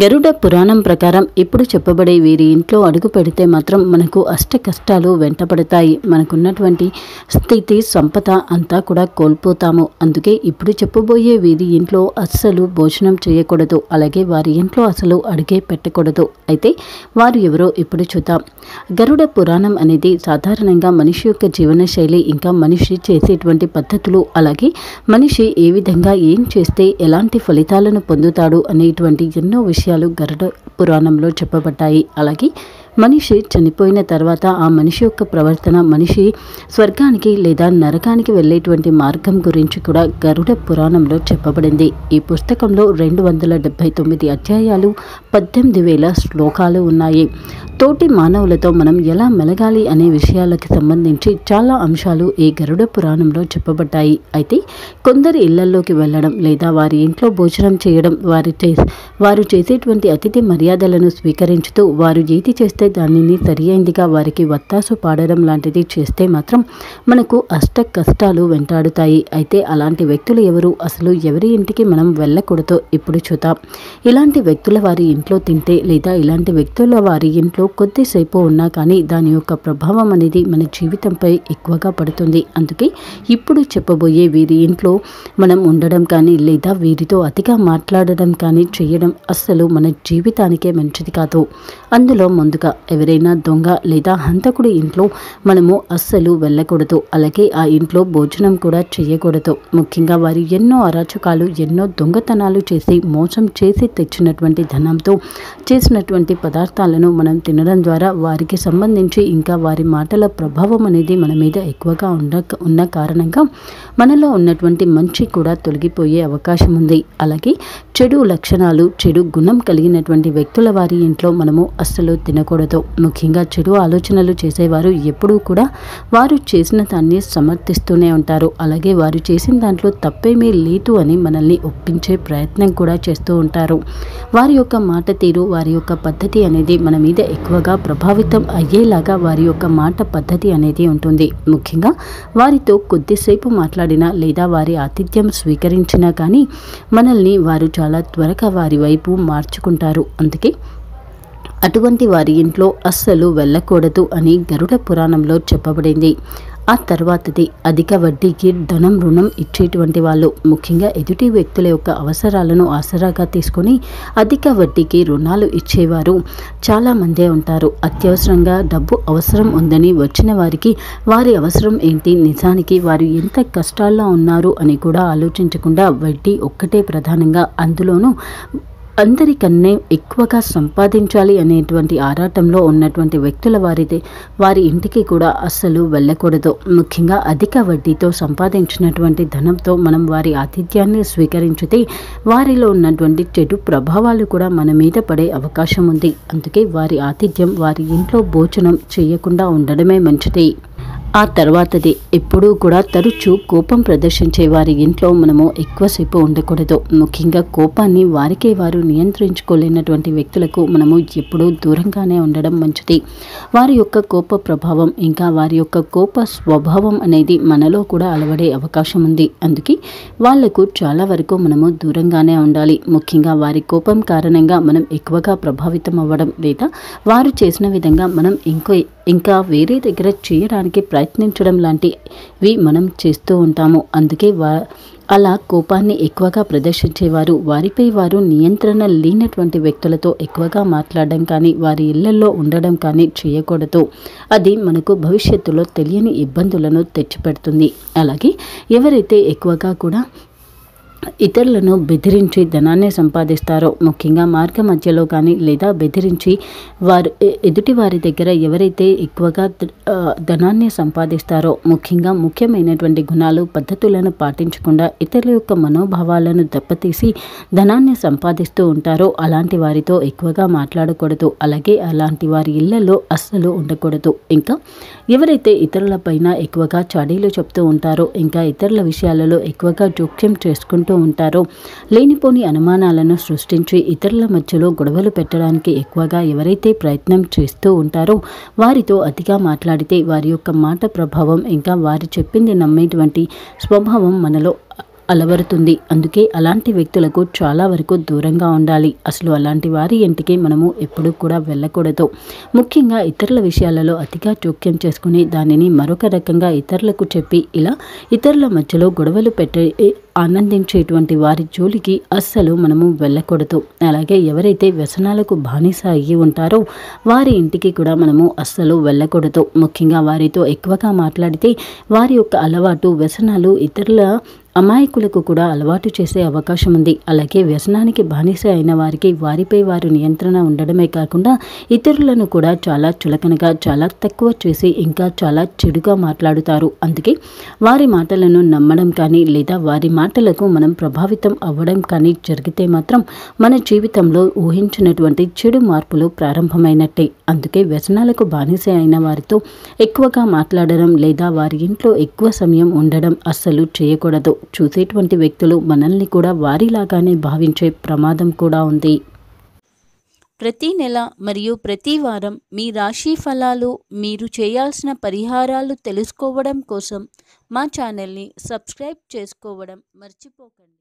గరుడ పురాణం ప్రకారం ఇప్పుడు చెప్పబడే వీరి ఇంట్లో అడుగు పెడితే మాత్రం మనకు అష్ట కష్టాలు వెంటపడతాయి. మనకున్నటువంటి స్థితి సంపద అంతా కూడా కోల్పోతాము. అందుకే ఇప్పుడు చెప్పబోయే వీరి ఇంట్లో అస్సలు భోజనం చేయకూడదు. అలాగే వారి ఇంట్లో అసలు అడిగే పెట్టకూడదు. అయితే వారు ఎవరో ఇప్పుడు చూద్దాం. గరుడ పురాణం అనేది సాధారణంగా మనిషి యొక్క జీవనశైలి ఇంకా మనిషి చేసేటువంటి పద్ధతులు అలాగే మనిషి ఏ విధంగా ఏం చేస్తే ఎలాంటి ఫలితాలను పొందుతాడు అనేటువంటి ఎన్నో విషయాలు గరుడ పురాణంలో చెప్పబడ్డాయి. అలాగే మనిషి చనిపోయిన తర్వాత ఆ మనిషి యొక్క ప్రవర్తన మనిషి స్వర్గానికి లేదా నరకానికి వెళ్ళేటువంటి మార్గం గురించి కూడా గరుడ పురాణంలో చెప్పబడింది. ఈ పుస్తకంలో రెండు వందల డెబ్బై తొమ్మిది అధ్యాయాలు పద్దెనిమిది వేల శ్లోకాలు ఉన్నాయి. తోటి మానవులతో మనం ఎలా మెలగాలి అనే విషయాలకు సంబంధించి చాలా అంశాలు ఈ గరుడ పురాణంలో చెప్పబడ్డాయి. అయితే కొందరి ఇళ్ళలోకి వెళ్ళడం లేదా వారి ఇంట్లో భోజనం చేయడం వారి చే వారు చేసేటువంటి అతిథి మర్యాదలను స్వీకరించుతూ వారు ఏది చేస్తే దానిని సరియైందిగా వారికి వత్తాసు పాడడం లాంటిది చేస్తే మాత్రం మనకు అష్ట కష్టాలు వెంటాడుతాయి. అయితే అలాంటి వ్యక్తులు ఎవరు? అసలు ఎవరి ఇంటికి మనం వెళ్ళకూడదో ఇప్పుడు చూద్దాం. ఇలాంటి వ్యక్తుల వారి ఇంట్లో తింటే లేదా ఇలాంటి వ్యక్తుల వారి ఇంట్లో కొద్దిసేపు ఉన్నా కానీ దాని యొక్క ప్రభావం అనేది మన జీవితంపై ఎక్కువగా పడుతుంది. అందుకే ఇప్పుడు చెప్పబోయే వీరి ఇంట్లో మనం ఉండడం కానీ లేదా వీరితో అతిగా మాట్లాడడం కానీ చేయడం అస్సలు మన జీవితానికే మంచిది కాదు. అందులో ముందుగా ఎవరైనా దొంగ లేదా హంతకుడి ఇంట్లో మనము అస్సలు వెళ్ళకూడదు. అలాగే ఆ ఇంట్లో భోజనం కూడా చేయకూడదు. ముఖ్యంగా వారి ఎన్నో అరాచకాలు ఎన్నో దొంగతనాలు చేసి మోసం చేసి తెచ్చినటువంటి ధనంతో చేసినటువంటి పదార్థాలను మనం వినడం ద్వారా వారికి సంబంధించి ఇంకా వారి మాటల ప్రభావం అనేది మన మీద ఎక్కువగా ఉండ ఉన్న కారణంగా మనలో ఉన్నటువంటి మంచి కూడా తొలగిపోయే అవకాశం ఉంది. అలాగే చెడు లక్షణాలు చెడు గుణం కలిగినటువంటి వ్యక్తుల వారి ఇంట్లో మనము అస్సలు తినకూడదు. ముఖ్యంగా చెడు ఆలోచనలు చేసేవారు ఎప్పుడూ కూడా వారు చేసిన దాన్ని సమర్థిస్తూనే ఉంటారు. అలాగే వారు చేసిన దాంట్లో తప్పేమీ లేదు అని మనల్ని ఒప్పించే ప్రయత్నం కూడా చేస్తూ ఉంటారు. వారి యొక్క మాట తీరు వారి యొక్క పద్ధతి అనేది మన మీద ఎక్కువగా ప్రభావితం అయ్యేలాగా వారి యొక్క మాట పద్ధతి అనేది ఉంటుంది. ముఖ్యంగా వారితో కొద్దిసేపు మాట్లాడినా లేదా వారి ఆతిథ్యం స్వీకరించినా కానీ మనల్ని వారు చాలా త్వరగా వారి వైపు మార్చుకుంటారు. అందుకే అటువంటి వారి ఇంట్లో అస్సలు వెళ్ళకూడదు అని గరుడ పురాణంలో చెప్పబడింది. ఆ తర్వాతది అధిక వడ్డీకి ధనం రుణం ఇచ్చేటువంటి వాళ్ళు. ముఖ్యంగా ఎదుటి వ్యక్తుల యొక్క అవసరాలను ఆసరాగా తీసుకొని అధిక వడ్డీకి రుణాలు ఇచ్చేవారు. చాలామందే ఉంటారు. అత్యవసరంగా డబ్బు అవసరం ఉందని వచ్చిన వారికి వారి అవసరం ఏంటి? నిజానికి వారు ఎంత కష్టాల్లో ఉన్నారు అని కూడా ఆలోచించకుండా వడ్డీ ఒక్కటే ప్రధానంగా అందులోనూ అందరికన్నే ఎక్కువగా సంపాదించాలి అనేటువంటి ఆరాటంలో ఉన్నటువంటి వ్యక్తుల వారిది. వారి ఇంటికి కూడా అస్సలు వెళ్ళకూడదు. ముఖ్యంగా అధిక వడ్డీతో సంపాదించినటువంటి ధనంతో మనం వారి ఆతిథ్యాన్ని స్వీకరించితే వారిలో ఉన్నటువంటి చెడు ప్రభావాలు కూడా మన మీద పడే అవకాశం ఉంది. అందుకే వారి ఆతిథ్యం వారి ఇంట్లో భోజనం చేయకుండా ఉండడమే మంచిది. ఆ తర్వాతది ఎప్పుడూ కూడా తరచూ కోపం ప్రదర్శించే వారి ఇంట్లో మనము ఎక్కువసేపు ఉండకూడదు. ముఖ్యంగా కోపాన్ని వారికే వారు నియంత్రించుకోలేనటువంటి వ్యక్తులకు మనము ఎప్పుడూ దూరంగానే ఉండడం మంచిది. వారి యొక్క కోప ప్రభావం ఇంకా వారి యొక్క కోప స్వభావం అనేది మనలో కూడా అలవడే అవకాశం ఉంది. అందుకే వాళ్ళకు చాలా వరకు మనము దూరంగానే ఉండాలి. ముఖ్యంగా వారి కోపం కారణంగా మనం ఎక్కువగా ప్రభావితం అవ్వడం లేదా వారు చేసిన విధంగా మనం ఇంకో ఇంకా వేరే దగ్గర చేయడానికి ప్రయత్నించడం లాంటివి మనం చేస్తూ ఉంటాము. అందుకే వా అలా కోపాన్ని ఎక్కువగా ప్రదర్శించేవారు వారిపై వారు నియంత్రణ లేనటువంటి వ్యక్తులతో ఎక్కువగా మాట్లాడడం కానీ వారి ఇళ్ళలో ఉండడం కానీ చేయకూడదు. అది మనకు భవిష్యత్తులో తెలియని ఇబ్బందులను తెచ్చిపెడుతుంది. అలాగే ఎవరైతే ఎక్కువగా కూడా ఇతరులను బెదిరించి ధనాన్ని సంపాదిస్తారో ముఖ్యంగా మార్గ మధ్యలో కానీ లేదా బెదిరించి వారు ఎదుటి వారి దగ్గర ఎవరైతే ఎక్కువగా ధనాన్ని సంపాదిస్తారో ముఖ్యంగా ముఖ్యమైనటువంటి గుణాలు పద్ధతులను పాటించకుండా ఇతరుల యొక్క మనోభావాలను దెబ్బతీసి ధనాన్ని సంపాదిస్తూ ఉంటారో అలాంటి వారితో ఎక్కువగా మాట్లాడకూడదు. అలాగే అలాంటి వారి ఇళ్ళలో అస్సలు ఉండకూడదు. ఇంకా ఎవరైతే ఇతరులపైన ఎక్కువగా చాడీలు చెప్తూ ఉంటారో ఇంకా ఇతరుల విషయాలలో ఎక్కువగా జోక్యం చేసుకుంటూ ఉంటారో. లేనిపోని అనుమానాలను సృష్టించి ఇతరుల మధ్యలో గొడవలు పెట్టడానికి ఎక్కువగా ఎవరైతే ప్రయత్నం చేస్తూ ఉంటారో వారితో అతిగా మాట్లాడితే వారి యొక్క మాట ప్రభావం ఇంకా వారు చెప్పింది నమ్మేటువంటి స్వభావం మనలో అలవరుతుంది. అందుకే అలాంటి వ్యక్తులకు చాలా వరకు దూరంగా ఉండాలి. అసలు అలాంటి వారి ఇంటికి మనము ఎప్పుడూ కూడా వెళ్ళకూడదు. ముఖ్యంగా ఇతరుల విషయాలలో అతిగా జోక్యం చేసుకుని దానిని మరొక రకంగా ఇతరులకు చెప్పి ఇలా ఇతరుల మధ్యలో గొడవలు పెట్టే ఆనందించేటువంటి వారి జోలికి అస్సలు మనము వెళ్ళకూడదు. అలాగే ఎవరైతే వ్యసనాలకు బానిస అయ్యి ఉంటారో వారి ఇంటికి కూడా మనము అస్సలు వెళ్ళకూడదు. ముఖ్యంగా వారితో ఎక్కువగా మాట్లాడితే వారి యొక్క అలవాటు వ్యసనాలు ఇతరుల అమాయకులకు కూడా అలవాటు చేసే అవకాశం ఉంది. అలాగే వ్యసనానికి బానిస అయిన వారికి వారిపై వారు నియంత్రణ ఉండడమే కాకుండా ఇతరులను కూడా చాలా చులకనగా చాలా తక్కువ చేసి ఇంకా చాలా చెడుగా మాట్లాడుతారు. అందుకే వారి మాటలను నమ్మడం కానీ లేదా వారి మాటలకు మనం ప్రభావితం అవ్వడం కానీ జరిగితే మాత్రం మన జీవితంలో ఊహించినటువంటి చెడు మార్పులు ప్రారంభమైనట్టే. అందుకే వ్యసనాలకు బానిస అయిన వారితో ఎక్కువగా మాట్లాడడం లేదా వారి ఇంట్లో ఎక్కువ సమయం ఉండడం అస్సలు చేయకూడదు. చూసేటువంటి వ్యక్తులు మనల్ని కూడా వారిలాగానే భావించే ప్రమాదం కూడా ఉంది. ప్రతి నెల మరియు ప్రతి వారం మీ రాశి ఫలాలు మీరు చేయాల్సిన పరిహారాలు తెలుసుకోవడం కోసం మా ఛానల్ని సబ్స్క్రైబ్ చేసుకోవడం మర్చిపోకండి.